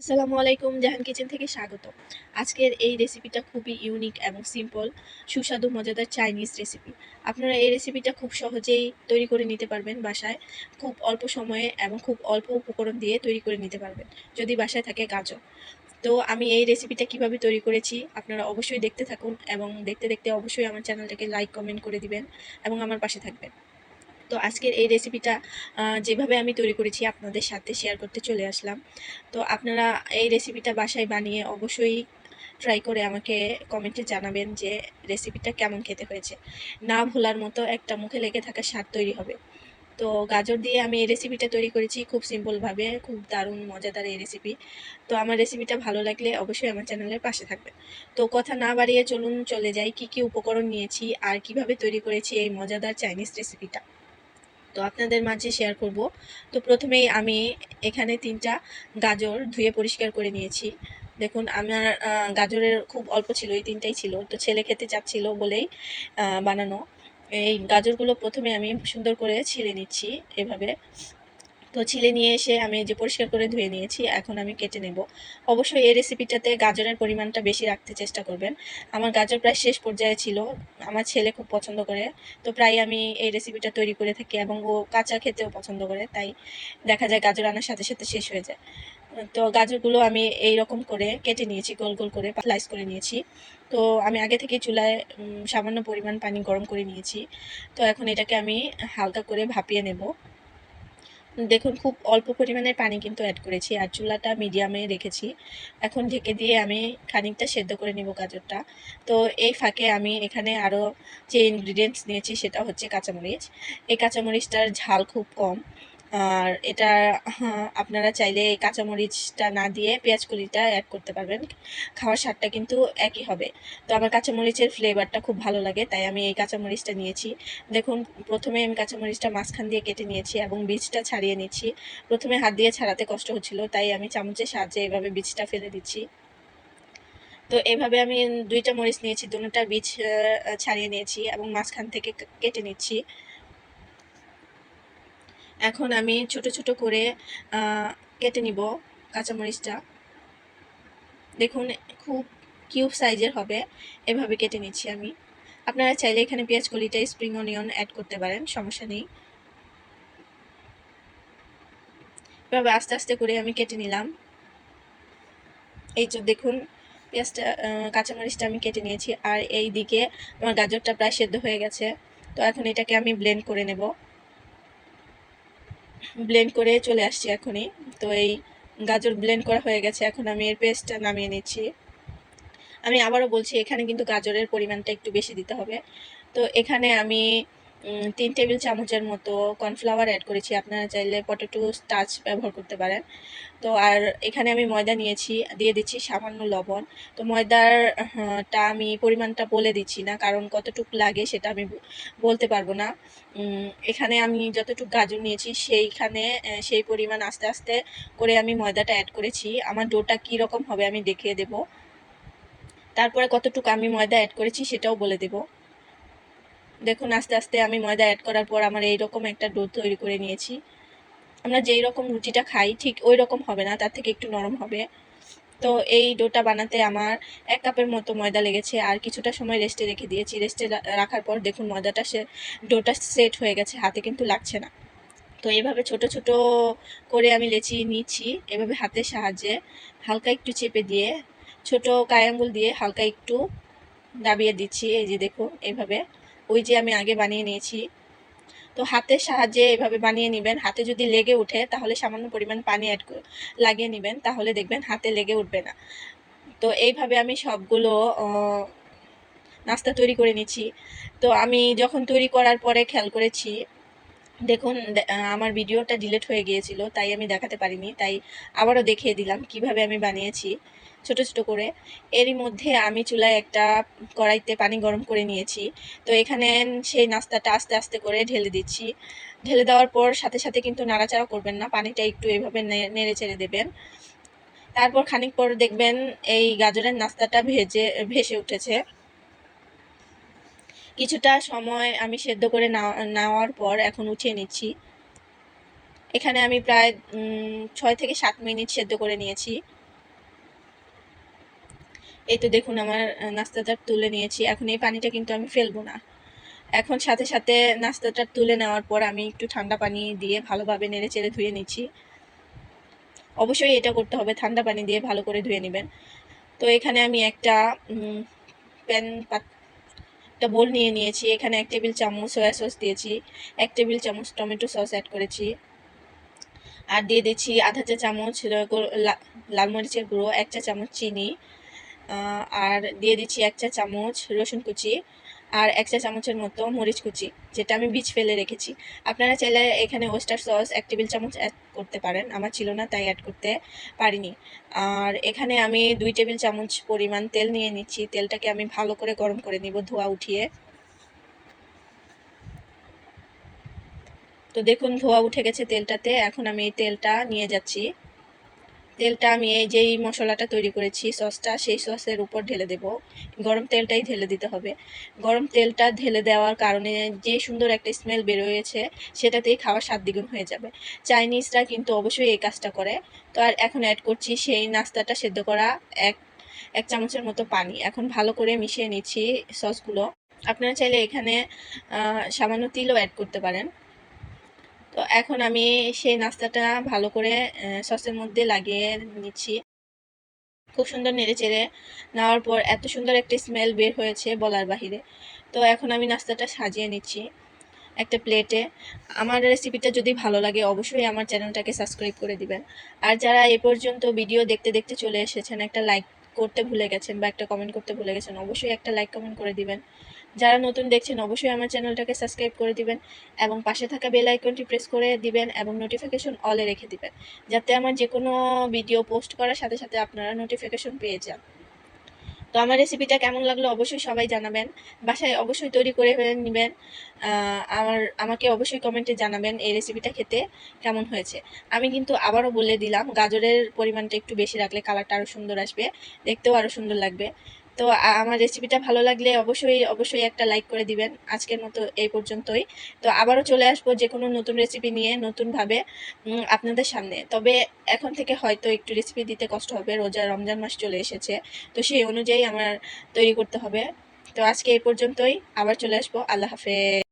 আসসালামু আলাইকুম, জাহান কিচেন থেকে স্বাগত। আজকের এই রেসিপিটা খুবই ইউনিক এবং সিম্পল, সুস্বাদু, মজাদার চাইনিজ রেসিপি। আপনারা এই রেসিপিটা খুব সহজেই তৈরি করে নিতে পারবেন বাসায়, খুব অল্প সময়ে এবং খুব অল্প উপকরণ দিয়ে তৈরি করে নিতে পারবেন, যদি বাসায় থাকে গাজর। তো আমি এই রেসিপিটা কীভাবে তৈরি করেছি আপনারা অবশ্যই দেখতে থাকুন এবং দেখতে দেখতে অবশ্যই আমার চ্যানেলটাকে লাইক, কমেন্ট করে দিবেন এবং আমার পাশে থাকবেন। তো আজকের এই রেসিপিটা যেভাবে আমি তৈরি করেছি আপনাদের সাথে শেয়ার করতে চলে আসলাম। তো আপনারা এই রেসিপিটা বাসায় বানিয়ে অবশ্যই ট্রাই করে আমাকে কমেন্টে জানাবেন যে রেসিপিটা কেমন খেতে হয়েছে। না ভোলার মতো একটা মুখে লেগে থাকা স্বাদ তৈরি হবে। তো গাজর দিয়ে আমি এই রেসিপিটা তৈরি করেছি খুব সিম্পলভাবে খুব দারুণ, মজাদার এই রেসিপি তো আমার রেসিপিটা ভালো লাগলে অবশ্যই আমার চ্যানেলের পাশে থাকবে তো কথা না বাড়িয়ে চলুন, চলে যাই কি কি উপকরণ নিয়েছি আর কীভাবে তৈরি করেছি এই মজাদার চাইনিজ রেসিপিটা তো আপনাদের মাঝে শেয়ার করব। তো প্রথমেই আমি এখানে তিনটা গাজর ধুয়ে পরিষ্কার করে নিয়েছি। দেখুন, আমার গাজরের খুব অল্প ছিল, এই তিনটাই ছিল। তো ছেলে খেতে চাচ্ছিল বলেই বানানো। এই গাজরগুলো প্রথমে আমি সুন্দর করে ছিঁড়ে নিচ্ছি এভাবে। তো ছিলে নিয়ে এসে আমি যে পরিষ্কার করে ধুয়ে নিয়েছি, এখন আমি কেটে নেব। অবশ্যই এই রেসিপিটাতে গাজরের পরিমাণটা বেশি রাখতে চেষ্টা করবেন। আমার গাজর প্রায় শেষ পর্যায়ে ছিল, আমার ছেলে খুব পছন্দ করে, তো প্রায় আমি এই রেসিপিটা তৈরি করে থাকি এবং ও কাঁচা খেতেও পছন্দ করে, তাই দেখা যায় গাজর আনার সাথে সাথে শেষ হয়ে যায়। তো গাজরগুলো আমি এই রকম করে কেটে নিয়েছি, গোল গোল করে স্লাইস করে নিয়েছি। তো আমি আগে থেকে চুলায় সামান্য পরিমাণ পানি গরম করে নিয়েছি। তো এখন এটাকে আমি হালকা করে ভাপিয়ে নেব। দেখুন, খুব অল্প পরিমাণের পানি কিন্তু অ্যাড করেছি। আর চুলাটা মিডিয়ামে রেখেছি। এখন ঢেকে দিয়ে আমি খানিকটা সেদ্ধ করে নিব গাজরটা। তো এই ফাঁকে আমি এখানে আরও যে ইনগ্রিডিয়েন্টস নিয়েছি সেটা হচ্ছে কাঁচামরিচ। এই কাঁচামরিচটার ঝাল খুব কম। আর এটা হ্যাঁ, আপনারা চাইলে এই কাঁচামরিচটা না দিয়ে পেঁয়াজ কলিটা অ্যাড করতে পারবেন। খাওয়ার স্বাদটা কিন্তু একই হবে। তো আমার কাঁচামরিচের ফ্লেভারটা খুব ভালো লাগে তাই আমি এই কাঁচামরিচটা নিয়েছি। দেখুন প্রথমে আমি কাঁচামরিচটা মাঝখান দিয়ে কেটে নিয়েছি এবং বীজটা ছাড়িয়ে নিচ্ছি। প্রথমে হাত দিয়ে ছাড়াতে কষ্ট হচ্ছিল তাই আমি চামচের সাহায্যে এভাবে বীজটা ফেলে দিচ্ছি। তো এভাবে আমি দুইটা মরিচ নিয়েছি দুটোটা বীজ ছাড়িয়ে নিয়েছি এবং মাঝখান থেকে কেটে নিচ্ছি। এখন আমি ছোট ছোট করে কেটে নিব কাঁচামরিচটা। দেখুন, খুব কিউব সাইজের হবে, এভাবে কেটে নিচ্ছি আমি। আপনারা চাইলে এখানে পেঁয়াজ কলিটা স্প্রিং অনিয়ন অ্যাড করতে পারেন, সমস্যা নেই। এভাবে আস্তে আস্তে করে আমি কেটে নিলাম। এই যে দেখুন, পেঁয়াজটা কাঁচামরিচটা আমি কেটে নিয়েছি। আর এই দিকে আমার গাজরটা প্রায় সেদ্ধ হয়ে গেছে। তো এখন এটাকে আমি ব্লেন্ড করে নেব। ব্লেন্ড করে চলে আসছি এখনই। তো এই গাজর ব্লেন্ড করা হয়ে গেছে, এখন আমি এর পেস্টটা নামিয়ে নিচ্ছি। আমি আবারও বলছি, এখানে কিন্তু গাজরের পরিমাণটা একটু বেশি দিতে হবে। তো এখানে আমি তিন টেবিল চামচের মতো কর্নফ্লাওয়ার অ্যাড করেছি। আপনারা চাইলে পটেটো স্টাচ ব্যবহার করতে পারেন। তো আর এখানে আমি ময়দা নিয়েছি, দিয়ে দিচ্ছি সামান্য লবণ। তো ময়দার টা আমি পরিমাণটা বলে দিচ্ছি না, কারণ কতটুকু লাগে সেটা আমি বলতে পারব না। এখানে আমি যতটুকু গাজর নিয়েছি, সেইখানে সেই পরিমাণ আস্তে আস্তে করে আমি ময়দাটা অ্যাড করেছি। আমার ডোটা কী রকম হবে আমি দেখিয়ে দেবো। তারপরে কতটুকু আমি ময়দা অ্যাড করেছি সেটাও বলে দেব। দেখুন, আস্তে আস্তে আমি ময়দা অ্যাড করার পর আমার এইরকম একটা ডো তৈরি করে নিয়েছি। আমরা যেই রকম রুটিটা খাই, ঠিক ওই রকম হবে না, তার থেকে একটু নরম হবে। তো এই ডোটা বানাতে আমার এক কাপের মতো ময়দা লেগেছে, আর কিছুটা সময় রেস্টে রেখে দিয়েছি। রেস্টে রাখার পর দেখুন, ময়দাটা সে ডোটা সেট হয়ে গেছে, হাতে কিন্তু লাগছে না। তো এভাবে ছোট ছোট করে আমি লেচি নিচ্ছি, এভাবে হাতের সাহায্যে হালকা একটু চেপে দিয়ে, ছোট কায়াঙ্গুল দিয়ে হালকা একটু দাবিয়ে দিচ্ছি। এই যে দেখুন এইভাবে ওই যে আমি আগে বানিয়ে নিয়েছি। তো হাতের সাহায্যে এভাবে বানিয়ে নেবেন। হাতে যদি লেগে ওঠে তাহলে সামান্য পরিমাণ পানি অ্যাড লাগিয়ে নেবেন। তাহলে দেখবেন হাতে লেগে উঠবে না। তো এইভাবে আমি সবগুলো নাস্তা তৈরি করে নিচ্ছি। তো আমি যখন তৈরি করার পরে খেয়াল করেছি, দেখুন আমার ভিডিওটা ডিলেট হয়ে গিয়েছিল, তাই আমি দেখাতে পারিনি। তাই আবারও দেখিয়ে দিলাম কীভাবে আমি বানিয়েছি। ছোট ছোট করে। এরই মধ্যে আমি চুলায় একটা কড়াইতে পানি গরম করে নিয়েছি। তো এখানে সেই নাস্তাটা আস্তে আস্তে করে ঢেলে দিচ্ছি। ঢেলে দেওয়ার পর সাথে সাথে কিন্তু নাড়াচাড়া করবেন না। পানিটা একটু এভাবে নেড়ে চেড়ে দেবেন। তারপর খানিক পর দেখবেন এই গাজরের নাস্তাটা ভেজে, ভেসে উঠেছে। কিছুটা সময় আমি সেদ্ধ করে নেওয়া- নেওয়ার পর এখন উঠিয়ে নিচ্ছি। এখানে আমি প্রায় ছয় থেকে সাত মিনিট সেদ্ধ করে নিয়েছি। এই তো দেখুন আমার নাস্তাটা তুলে নিয়েছি। এখন এই পানিটা কিন্তু আমি ফেলব না। এখন সাথে সাথে নাস্তাটা তুলে নেওয়ার পর আমি একটু ঠান্ডা পানি দিয়ে ভালোভাবে নেড়ে চেড়ে ধুয়ে নিচ্ছি। অবশ্যই এটা করতে হবে, ঠান্ডা পানি দিয়ে ভালো করে ধুয়ে নেবেন। তো এখানে আমি একটা প্যান একটা বোল নিয়ে নিয়েছি। এখানে এক টেবিল চামচ সয়া সস দিয়েছি, এক টেবিল চামচ টমেটো সস অ্যাড করেছি। আর দিয়ে দিচ্ছি আধা চা চামচ লাল মরিচের গুঁড়ো, এক চা চামচ চিনি আর দিয়ে দিচ্ছি এক চা চামচ রসুন কুচি আর এক চা চামচের মতো মরিচ কুচি, যেটা আমি বীজ ফেলে রেখেছি। আপনারা চাইলে এখানে ওয়েস্টার সস এক টেবিল চামচ অ্যাড করতে পারেন, আমার ছিল না তাই অ্যাড করতে পারিনি। আর এখানে আমি দুই টেবিল চামচ পরিমাণ তেল নিয়ে নিচ্ছি, তেলটাকে আমি ভালো করে গরম করে নিব ধোয়া উঠিয়ে। তো দেখুন, ধোয়া উঠে গেছে তেলটাতে, এখন আমি তেলটা নিয়ে যাচ্ছি। তেলটা আমি এই যেই মশলাটা তৈরি করেছি, সসটা, সেই সসের উপর ঢেলে দেব। গরম তেলটাই ঢেলে দিতে হবে। গরম তেলটা ঢেলে দেওয়ার কারণে যে সুন্দর একটা স্মেল বেরোয়েছে, সেটাতেই খাওয়ার স্বাদ দ্বিগুণ হয়ে যাবে। চাইনিজরা কিন্তু অবশ্যই এই কাজটা করে। তো আর এখন অ্যাড করছি সেই নাস্তাটা সেদ্ধ করা এক এক চামচের মতো পানি। এখন ভালো করে মিশিয়ে নিচ্ছি সসগুলো। আপনারা চাইলে এখানে সামান্য তিলও অ্যাড করতে পারেন। তো এখন আমি সেই নাস্তাটা ভালো করে সসের মধ্যে লাগিয়ে নিচ্ছি। খুব সুন্দর নেড়ে চেড়ে নেওয়ার পর এত সুন্দর একটা স্মেল বের হয়েছে বলার বাহিরে। তো এখন আমি নাস্তাটা সাজিয়ে নিচ্ছি একটা প্লেটে আমার রেসিপিটা যদি ভালো লাগে অবশ্যই আমার চ্যানেলটাকে সাবস্ক্রাইব করে দিবেন। আর যারা এ পর্যন্ত ভিডিও দেখতে দেখতে চলে এসেছেন, একটা লাইক করতে ভুলে গেছেন বা একটা কমেন্ট করতে ভুলে গেছেন, অবশ্যই একটা লাইক কমেন্ট করে দিবেন। যারা নতুন দেখছেন, অবশ্যই আমার চ্যানেলটাকে সাবস্ক্রাইব করে দিবেন এবং পাশে থাকা বেল আইকনটি প্রেস করে দিবেন এবং নোটিফিকেশন অলে রেখে দিবেন, যাতে আমার যে কোনো ভিডিও পোস্ট করার সাথে সাথে আপনারা নোটিফিকেশন পেয়ে যান। তো আমার রেসিপিটা কেমন লাগল অবশ্যই সবাই জানাবেন, বাসায় অবশ্যই তৈরি করে নেবেন আমার, আমাকে অবশ্যই কমেন্টে জানাবেন এই রেসিপিটা খেতে কেমন হয়েছে। আমি কিন্তু আবারও বলে দিলাম, গাজরের পরিমাণটা একটু বেশি রাখলে কালারটা আরও সুন্দর আসবে, দেখতেও আরও সুন্দর লাগবে। তো আমার রেসিপিটা ভালো লাগলে অবশ্যই অবশ্যই একটা লাইক করে দিবেন। আজকের মতো এই পর্যন্তই। তো আবারও চলে আসব যে কোনো নতুন রেসিপি নিয়ে নতুনভাবে আপনাদের সামনে। তবে এখন থেকে হয়তো একটু রেসিপি দিতে কষ্ট হবে। রোজা রমজান মাস চলে এসেছে। তো সেই অনুযায়ী আমার তৈরি করতে হবে। তো আজকে এই পর্যন্তই। আবার চলে আসব। আল্লাহ হাফেজ।